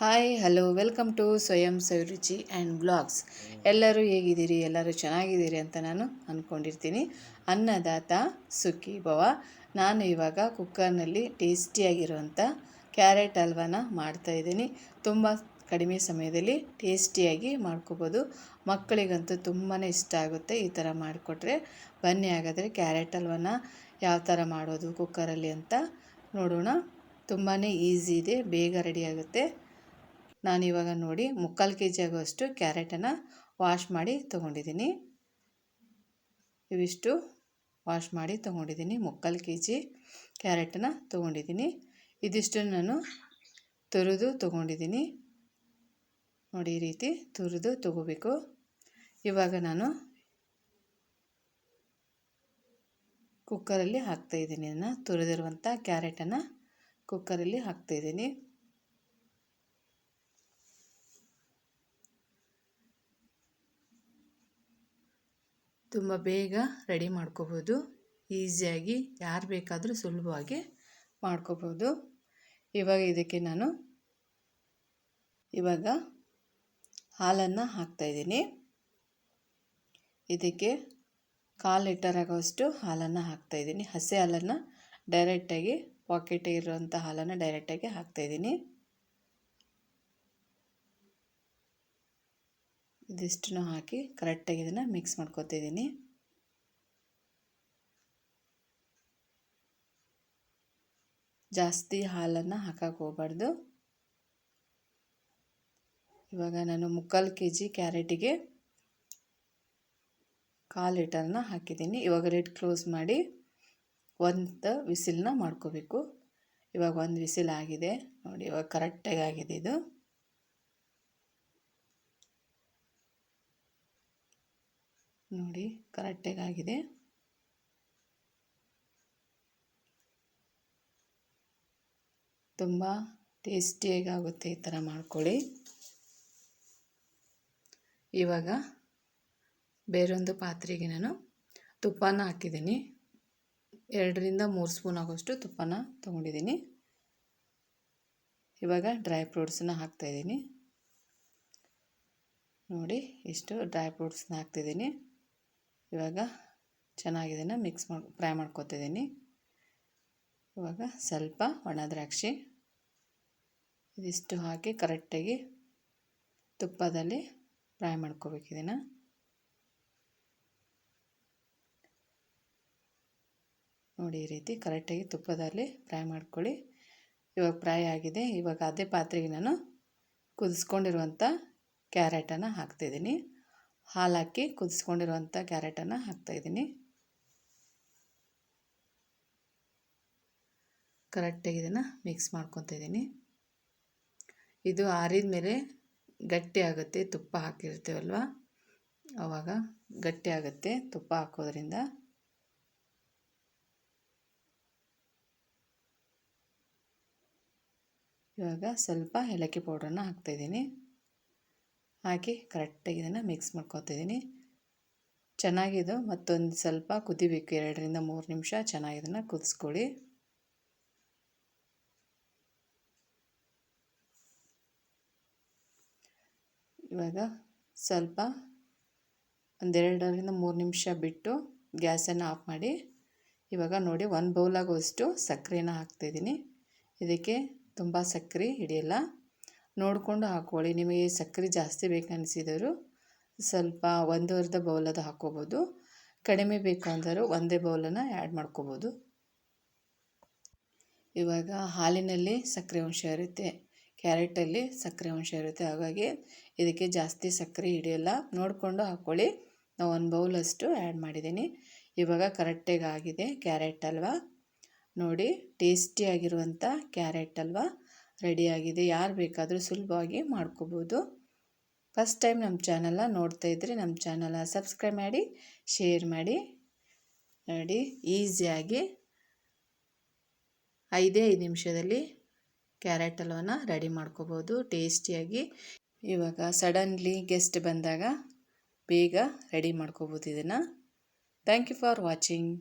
Hi hello welcome to ಸ್ವಯಂ ಸವಿರುಚಿ and blogs ಎಲ್ಲರೂ ಹೇಗಿದ್ದೀರಿ? ಎಲ್ಲರೂ ಚೆನ್ನಾಗಿದ್ದೀರಿ ಅಂತ ನಾನು ಅಂದ್ಕೊಂಡಿರ್ತೀನಿ ಅನ್ನದಾತ ಸುಖಿ ಭವ. ನಾನು ಇವಾಗ ಕುಕ್ಕರ್ನಲ್ಲಿ ಟೇಸ್ಟಿಯಾಗಿರುವಂಥ ಕ್ಯಾರೆಟ್ ಹಲ್ವಾನ ಮಾಡ್ತಾಯಿದ್ದೀನಿ ತುಂಬ ಕಡಿಮೆ ಸಮಯದಲ್ಲಿ ಟೇಸ್ಟಿಯಾಗಿ ಮಾಡ್ಕೋಬೋದು. ಮಕ್ಕಳಿಗಂತೂ ತುಂಬಾ ಇಷ್ಟ ಆಗುತ್ತೆ ಈ ಥರ ಮಾಡಿಕೊಟ್ರೆ. ಬನ್ನಿ ಹಾಗಾದರೆ ಕ್ಯಾರೆಟ್ ಹಲ್ವಾನ ಯಾವ ಥರ ಮಾಡೋದು ಕುಕ್ಕರಲ್ಲಿ ಅಂತ ನೋಡೋಣ. ತುಂಬಾ ಈಸಿ ಇದೆ, ಬೇಗ ರೆಡಿ ಆಗುತ್ತೆ. ನಾನಿವಾಗ ನೋಡಿ ಮುಕ್ಕಾಲು ಕೆ ಜಿ ಆಗುವಷ್ಟು ಕ್ಯಾರೆಟನ್ನು ವಾಶ್ ಮಾಡಿ ತೊಗೊಂಡಿದ್ದೀನಿ. ಇವಿಷ್ಟು ವಾಶ್ ಮಾಡಿ ತೊಗೊಂಡಿದ್ದೀನಿ. ಮುಕ್ಕಾಲು ಕೆ ಜಿ ಕ್ಯಾರೆಟನ್ನು ತೊಗೊಂಡಿದ್ದೀನಿ. ಇದಿಷ್ಟು ನಾನು ತುರಿದು ತೊಗೊಂಡಿದ್ದೀನಿ. ನೋಡಿ, ಈ ರೀತಿ ತುರಿದು ತೊಗೋಬೇಕು. ಇವಾಗ ನಾನು ಕುಕ್ಕರಲ್ಲಿ ಹಾಕ್ತಾಯಿದ್ದೀನಿ ಅದನ್ನು ತುರಿದಿರುವಂಥ ಕ್ಯಾರೆಟನ್ನು ಕುಕ್ಕರಲ್ಲಿ ಹಾಕ್ತಾಯಿದ್ದೀನಿ ತುಂಬ ಬೇಗ ರೆಡಿ ಮಾಡ್ಕೋಬೋದು. ಈಸಿಯಾಗಿ ಯಾರು ಬೇಕಾದರೂ ಸುಲಭವಾಗಿ ಮಾಡ್ಕೋಬೋದು. ಇವಾಗ ಇದಕ್ಕೆ ನಾನು ಇವಾಗ ಹಾಲನ್ನು ಹಾಕ್ತಾಯಿದ್ದೀನಿ ಇದಕ್ಕೆ ಕಾಲು ಲೀಟರ್ ಆಗೋಷ್ಟು ಹಾಲನ್ನು ಹಾಕ್ತಾಯಿದ್ದೀನಿ ಹಸಿ ಹಾಲನ್ನು ಡೈರೆಕ್ಟಾಗಿ ಪಾಕೆಟ್ ಇರುವಂಥ ಹಾಲನ್ನು ಡೈರೆಕ್ಟಾಗಿ ಹಾಕ್ತಾಯಿದ್ದೀನಿ ಇದಿಷ್ಟನ್ನು ಹಾಕಿ ಕರೆಕ್ಟಾಗಿ ಇದನ್ನು ಮಿಕ್ಸ್ ಮಾಡ್ಕೊತಿದ್ದೀನಿ. ಜಾಸ್ತಿ ಹಾಲನ್ನು ಹಾಕಕ್ಕೆ ಹೋಗ್ಬಾರ್ದು. ಇವಾಗ ನಾನು ಮುಕ್ಕಾಲು ಕೆ ಜಿ ಕ್ಯಾರೆಟಿಗೆ ಕಾಲು ಲೀಟರ್ನ ಹಾಕಿದ್ದೀನಿ. ಇವಾಗ ರೆಡ್ ಕ್ಲೋಸ್ ಮಾಡಿ ಒಂದು ವಿಸಿಲನ್ನ ಮಾಡ್ಕೋಬೇಕು. ಇವಾಗ ಒಂದು ವಿಸಿಲ್ ಆಗಿದೆ. ನೋಡಿ, ಇವಾಗ ಕರೆಕ್ಟಾಗಿ ಆಗಿದೆ ಇದು. ನೋಡಿ ಕರೆಕ್ಟಾಗಿ ಆಗಿದೆ ತುಂಬ ಟೇಸ್ಟಿಯಾಗಿ ಆಗುತ್ತೆ ಈ ಥರ ಮಾಡ್ಕೊಳ್ಳಿ. ಇವಾಗ ಬೇರೊಂದು ಪಾತ್ರೆಗೆ ನಾನು ತುಪ್ಪನ ಹಾಕಿದ್ದೀನಿ. ಎರಡರಿಂದ ಮೂರು ಸ್ಪೂನ್ ಆಗೋಷ್ಟು ತುಪ್ಪನ ತೊಗೊಂಡಿದ್ದೀನಿ. ಇವಾಗ ಡ್ರೈ ಫ್ರೂಟ್ಸನ್ನ ಹಾಕ್ತಾಯಿದ್ದೀನಿ. ನೋಡಿ ಇಷ್ಟು ಡ್ರೈ ಫ್ರೂಟ್ಸ್ನ ಹಾಕ್ತಿದ್ದೀನಿ. ಇವಾಗ ಚೆನ್ನಾಗಿ ಇದನ್ನು ಮಿಕ್ಸ್ ಮಾಡಿ ಫ್ರೈ ಮಾಡ್ಕೊತಿದ್ದೀನಿ ಇವಾಗ ಸ್ವಲ್ಪ ಒಣ ದ್ರಾಕ್ಷಿ, ಇದಿಷ್ಟು ಹಾಕಿ ಕರೆಕ್ಟಾಗಿ ತುಪ್ಪದಲ್ಲಿ ಫ್ರೈ ಮಾಡ್ಕೋಬೇಕು ಇದನ್ನು. ನೋಡಿ ಈ ರೀತಿ ಕರೆಕ್ಟಾಗಿ ತುಪ್ಪದಲ್ಲಿ ಫ್ರೈ ಮಾಡ್ಕೊಳ್ಳಿ. ಇವಾಗ ಫ್ರೈ ಆಗಿದೆ. ಇವಾಗ ಅದೇ ಪಾತ್ರೆಗೆ ನಾನು ಕುದಿಸ್ಕೊಂಡಿರುವಂಥ ಕ್ಯಾರೆಟನ್ನು ಹಾಕ್ತಿದ್ದೀನಿ ಹಾಲು ಹಾಕಿ ಕುದಿಸ್ಕೊಂಡಿರುವಂಥ ಕ್ಯಾರೆಟನ್ನು ಹಾಕ್ತಾಯಿದ್ದೀನಿ ಕರೆಕ್ಟಾಗಿ ಇದನ್ನು ಮಿಕ್ಸ್ ಮಾಡ್ಕೊತಿದ್ದೀನಿ ಇದು ಆರಿದ ಮೇಲೆ ಗಟ್ಟಿ ಆಗುತ್ತೆ, ತುಪ್ಪ ಹಾಕಿರ್ತೀವಲ್ವ? ಆವಾಗ ಗಟ್ಟಿ ಆಗುತ್ತೆ, ತುಪ್ಪ ಹಾಕೋದ್ರಿಂದ. ಇವಾಗ ಸ್ವಲ್ಪ ಏಲಕ್ಕಿ ಪೌಡ್ರನ್ನ ಹಾಕ್ತಾಯಿದ್ದೀನಿ ಹಾಕಿ ಕರೆಕ್ಟಾಗಿ ಇದನ್ನು ಮಿಕ್ಸ್ ಮಾಡ್ಕೊತಿದ್ದೀನಿ ಚೆನ್ನಾಗಿದು, ಮತ್ತೊಂದು ಸ್ವಲ್ಪ ಕುದಿಬೇಕು, ಎರಡರಿಂದ ಮೂರು ನಿಮಿಷ ಚೆನ್ನಾಗಿ ಇದನ್ನು ಕುದಿಸ್ಕೊಳ್ಳಿ. ಇವಾಗ ಸ್ವಲ್ಪ ಒಂದೆರಡರಿಂದ ಮೂರು ನಿಮಿಷ ಬಿಟ್ಟು ಗ್ಯಾಸನ್ನು ಆಫ್ ಮಾಡಿ, ಇವಾಗ ನೋಡಿ ಒಂದು ಬೌಲಾಗುವಷ್ಟು ಸಕ್ಕರೆನ ಹಾಕ್ತಾಯಿದ್ದೀನಿ ಇದಕ್ಕೆ ತುಂಬ ಸಕ್ಕರೆ ಹಿಡಿಯಲ್ಲ. ನೋಡಿಕೊಂಡು ಹಾಕ್ಕೊಳ್ಳಿ. ನಿಮಗೆ ಸಕ್ಕರೆ ಜಾಸ್ತಿ ಬೇಕನ್ನಿಸಿದರೂ ಸ್ವಲ್ಪ ಒಂದೂವರೆದ ಬೌಲದು ಹಾಕ್ಕೋಬೋದು. ಕಡಿಮೆ ಬೇಕು ಅಂದರೂ ಒಂದೇ ಬೌಲನ್ನು ಆ್ಯಡ್ ಮಾಡ್ಕೋಬೋದು. ಇವಾಗ ಹಾಲಿನಲ್ಲಿ ಸಕ್ಕರೆ ಅಂಶ ಇರುತ್ತೆ. ಕ್ಯಾರೆಟಲ್ಲಿ ಸಕ್ಕರೆ ಅಂಶ ಇರುತ್ತೆ. ಹಾಗಾಗಿ ಇದಕ್ಕೆ ಜಾಸ್ತಿ ಸಕ್ಕರೆ ಹಿಡಿಯೋಲ್ಲ. ನೋಡಿಕೊಂಡು ಹಾಕ್ಕೊಳ್ಳಿ. ನಾವು ಒಂದು ಬೌಲಷ್ಟು ಆ್ಯಡ್ ಮಾಡಿದ್ದೀನಿ. ಇವಾಗ ಕರೆಕ್ಟಾಗಿ ಆಗಿದೆ. ಕ್ಯಾರೆಟ್ ಅಲ್ವಾ? ನೋಡಿ ಟೇಸ್ಟಿಯಾಗಿರುವಂಥ ಕ್ಯಾರೆಟ್ ಹಲ್ವಾ ರೆಡಿಯಾಗಿದೆ. ಯಾರು ಬೇಕಾದರೂ ಸುಲಭವಾಗಿ ಮಾಡ್ಕೋಬೋದು. ಫಸ್ಟ್ ಟೈಮ್ ನಮ್ಮ ಚಾನಲ್ನ ನೋಡ್ತಾ ಇದ್ದರೆ ನಮ್ಮ ಚಾನಲ್ನ ಸಬ್ಸ್ಕ್ರೈಬ್ ಮಾಡಿ, ಶೇರ್ ಮಾಡಿ. ನೋಡಿ ಈಸಿಯಾಗಿ ಐದೇ ಐದು ನಿಮಿಷದಲ್ಲಿ ಕ್ಯಾರೆಟ್ ಹಲ್ವನ ರೆಡಿ ಮಾಡ್ಕೋಬೋದು. ಟೇಸ್ಟಿಯಾಗಿ ಇವಾಗ ಸಡನ್ಲಿ ಗೆಸ್ಟ್ ಬಂದಾಗ ಬೇಗ ರೆಡಿ ಮಾಡ್ಕೋಬೋದು ಇದನ್ನು. Thank you for watching.